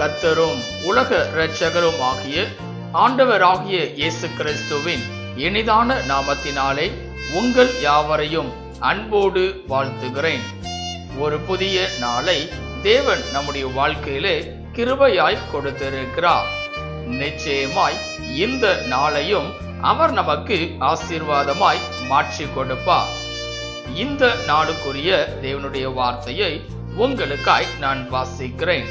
கர்த்தரும் உலக இரட்சகரும் ஆகிய ஆண்டவராகிய இயேசு கிறிஸ்துவின் இனிதான நாமத்தினாலே உங்கள் யாவரையும் அன்போடு வாழ்த்துகிறேன். ஒரு புதிய நாளை தேவன் நம்முடைய வாழ்க்கையிலே கிருபையாய் கொடுத்திருக்கிறார். நிச்சயமாய் இந்த நாளையும் அவர் நமக்கு ஆசீர்வாதமாய் மாற்றி கொடுப்பார். இந்த நாளுக்குரிய தேவனுடைய வார்த்தையை உங்களுக்காய் நான் வாசிக்கிறேன்.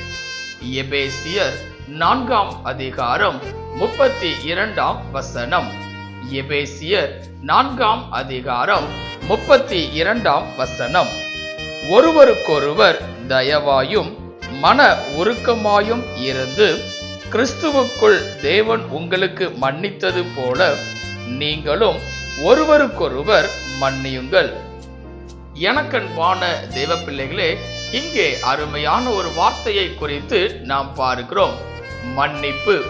எபேசியர் நான்காம் அதிகாரம் முப்பத்தி இரண்டாம் வசனம். எபேசியர் நான்காம் அதிகாரம் முப்பத்தி இரண்டாம் வசனம். ஒருவருக்கொருவர் தயவாயும் மன உருக்கமாயும் இருந்து கிறிஸ்துவுக்குள் தேவன் உங்களுக்கு மன்னித்தது போல நீங்களும் ஒருவருக்கொருவர் மன்னியுங்கள். எனக்கன்பான தேவ பிள்ளைகளே இங்கே அருமையான ஒரு வார்த்தையை குறித்து நாம் பார்க்கிறோம். மன்னிப்பு.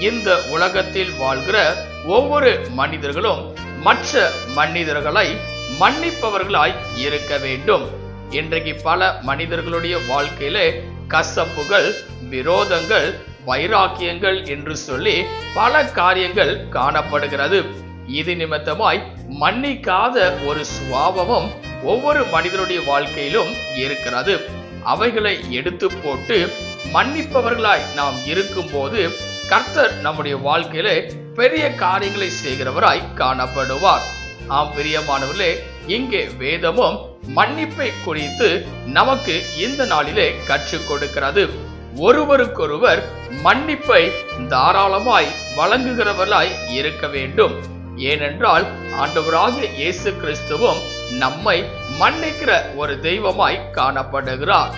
இந்த உலகத்தில் வாழ்கிற ஒவ்வொரு மனிதர்களும் மற்ற மனிதர்களை மன்னிப்பவர்களாய் இருக்க வேண்டும். இன்றைக்கு பல மனிதர்களுடைய வாழ்க்கையிலே கசப்புகள் விரோதங்கள் வைராக்கியங்கள் என்று சொல்லி பல காரியங்கள் காணப்படுகிறது. இது நிமித்தமாய் மன்னிக்காத ஒரு சுவாபமும் ஒவ்வொரு மனிதனுடைய வாழ்க்கையிலும் இருக்கிறது. அவைகளை எடுத்து போட்டு மன்னிப்பவர்களாய் நாம் இருக்கும்போது கர்த்தர் நம்முடைய வாழ்க்கையில பெரிய காரியங்களை செய்கிறவராய் காணப்படுவார். ஆம் பிரியமானவர்களே இங்கே வேதமும் மன்னிப்பை குறித்து நமக்கு இந்த நாளிலே கற்றுக் கொடுக்கிறது. ஒருவருக்கொருவர் மன்னிப்பை தாராளமாய் வழங்குகிறவர்களாய் இருக்க வேண்டும். ஏனென்றால் ஆண்டவராக இயேசு கிறிஸ்துவும் நம்மை மன்னிக்கிற ஒரு தெய்வமாய் காணப்படுகிறார்.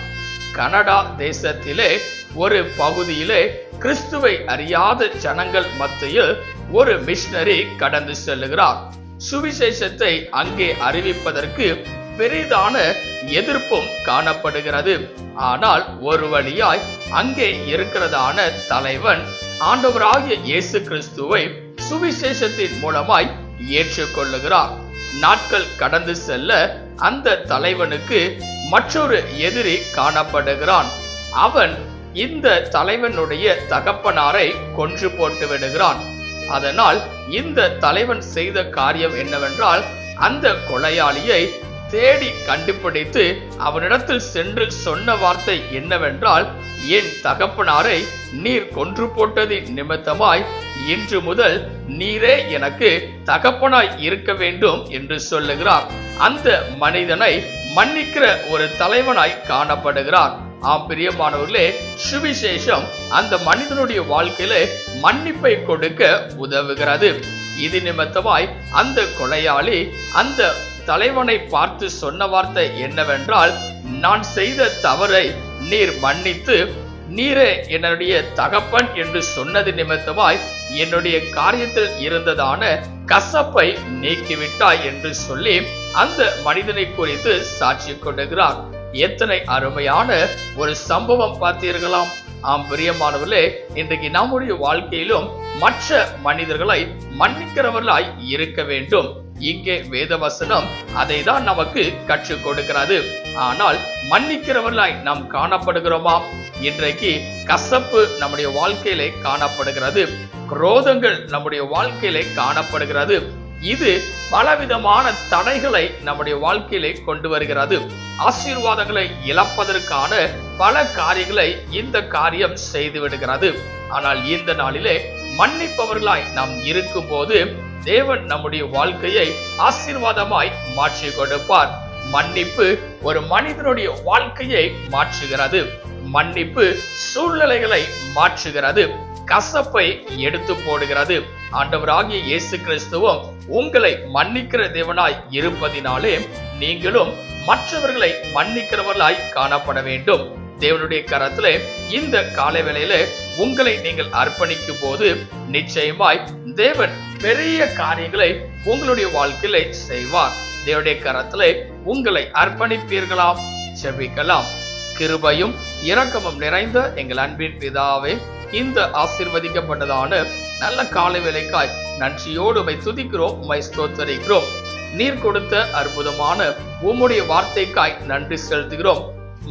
கனடா தேசத்திலே ஒரு பகுதியிலே கிறிஸ்துவை அறியாத ஜனங்கள் மத்தியில் ஒரு மிஷினரி கடந்து செல்லுகிறார். சுவிசேஷத்தை அங்கே அறிவிப்பதற்கு பெரிதான எதிர்ப்பும் காணப்படுகிறது. ஆனால் ஒரு வழியாய் அங்கே இருக்கிறதான தலைவன் ஆண்டவராகிய இயேசு கிறிஸ்துவை சுவிசேஷத்தின் மூலமாய் ஏற்றுக்கொள்ளுகிறார். நாட்கள் கடந்து செல்ல அந்த தலைவனுக்கு மற்றொரு எதிரி காணப்படுகிறான். அவன் இந்த தலைவனுடைய தகப்பனாரை கொன்று போட்டு விடுகிறான். அதனால் இந்த தலைவன் செய்த காரியம் என்னவென்றால் அந்த கொலையாளியை தேடி கண்டுபிடித்து அவனிடத்தில் சென்று சொன்ன வார்த்தை என்னவென்றால் என் தகப்பனாரை நீர் கொன்று போட்டதின் நிமித்தமாய் இன்று முதல் நீரே எனக்கு தகப்பனாய் இருக்க வேண்டும் என்று சொல்லுகிறார். அந்த மனிதனை மன்னிக்கிற ஒரு தலைவனாய் காணப்படுகிறார். ஆம் பிரியமானவர்களே சுவிசேஷம் அந்த மனிதனுடைய வாழ்க்கையில மன்னிப்பை கொடுக்க உதவுகிறது. இது நிமித்தமாய் அந்த கொலையாளி அந்த தலைவனை பார்த்து சொன்ன வார்த்தை என்னவென்றால் நான் செய்த தவறை நீர் மன்னித்து நீரே என்னுடைய தகப்பன் என்று சொன்னது நிமித்தமாய் என்னுடைய காரியத்தில் இருந்ததான கசப்பை நீக்கிவிட்டாய் என்று சொல்லி அந்த மனிதனை குறித்து சாட்சி கொண்டுகிறார் எத்தனை அருமையான ஒரு சம்பவம் பார்த்தீர்களாம். ஆம் பிரியமானவர்களே இன்றைக்கு நம்முடைய வாழ்க்கையிலும் மற்ற மனிதர்களை மன்னிக்கிறவர்களாய் இருக்க வேண்டும். இங்கே வேதவசனம் அதை தான் நமக்கு கற்றுக் கொடுக்கிறது. ஆனால் மன்னிக்கிறவர்களாய் நாம் காணப்படுகிறோமா? இன்றைக்கு கசப்பு நம்முடைய வாழ்க்கையிலே காணப்படுகிறது. குரோதங்கள் நம்முடைய வாழ்க்கையிலே காணப்படுகிறது. இது பலவிதமான தடைகளை நம்முடைய வாழ்க்கையிலே கொண்டு வருகிறது. ஆசீர்வாதங்களை இழப்பதற்கான பல காரியங்களை இந்த காரியம் செய்து விடுகிறது. ஆனால் இந்த நாளிலே மன்னிப்பவர்களாய் நாம் இருக்கும்போது தேவன் நம்முடைய வாழ்க்கையை ஆசீர்வாதமாய் மாற்றி கொடுப்பார். மன்னிப்பு ஒரு மனிதனுடைய வாழ்க்கையை மாற்றுகிறது. மன்னிப்பு சூழ்நிலைகளை மாற்றுகிறது. கசப்பை எடுத்து போடுகிறது. ஆண்டவராகிய இயேசு கிறிஸ்துவும் உங்களை மன்னிக்கிற தேவனாய் இருப்பதினாலே நீங்களும் மற்றவர்களை மன்னிக்கிறவர்களாய் காணப்பட வேண்டும். தேவனுடைய கரத்திலே இந்த காலை வேளையில உங்களை நீங்கள் அர்ப்பணிக்கும் போது நிச்சயமாய் தேவன் பெரிய காரியங்களை உங்களுடைய வாழ்க்கையில செய்வார். தேவனுடைய கரத்திலே உங்களை அர்ப்பணிப்பீர்களாம் செபிக்கலாம். கிருபையும் இரக்கமும் நிறைந்த எங்கள் அன்பின் பிதாவே இந்த ஆசிர்வதிக்கப்பட்டதான நல்ல காலை வேலைக்காய் நன்றியோடு உமை துதிக்கிறோம் உமை ஸ்தோத்தரிக்கிறோம். நீர் கொடுத்த அற்புதமான உம்முடைய வார்த்தைக்காய் நன்றி செலுத்துகிறோம்.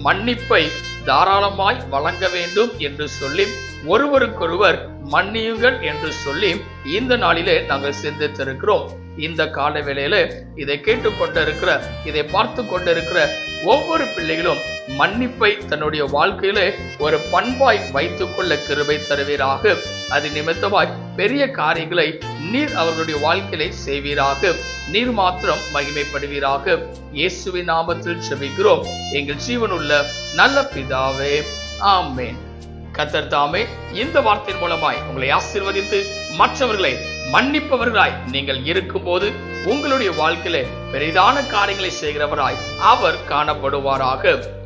மன்னிப்பை தாராளமாய் வழங்க வேண்டும் என்று சொல்லி ஒருவருக்கொருவர் மன்னியுங்கள் என்று சொல்லி இந்த நாளிலே நாங்கள் சிந்தித்திருக்கிறோம். இந்த கால வேளையில இதை கேட்டுக்கொண்டிருக்கிற இதை பார்த்து கொண்டிருக்கிற ஒவ்வொரு பிள்ளைகளும் மன்னிப்பை தன்னுடைய வாழ்க்கையில ஒரு பண்பாய் வைத்துக் கொள்ள கிருபை தருவீராக. அது நிமித்தமாய் பெரிய காரியங்களை நீர் அவர்களுடைய வாழ்க்கையிலே செய்வீராக. நீர் மாத்திரம் மகிமைப்படுவீராக. இயேசுவின் நாமத்தில் செபிக்கிறோம். எங்கள் ஜீவனுள்ள நல்ல பிதாவே ஆமேன். கத்தர் தாமே இந்த வார்த்தையின் மூலமாய் உங்களை ஆசீர்வதித்து மற்றவர்களை மன்னிப்பவர்களாய் நீங்கள் இருக்கும்போது உங்களுடைய வாழ்க்கையில பெரிதான காரியங்களை செய்கிறவராய் அவர் காணப்படுவாராக.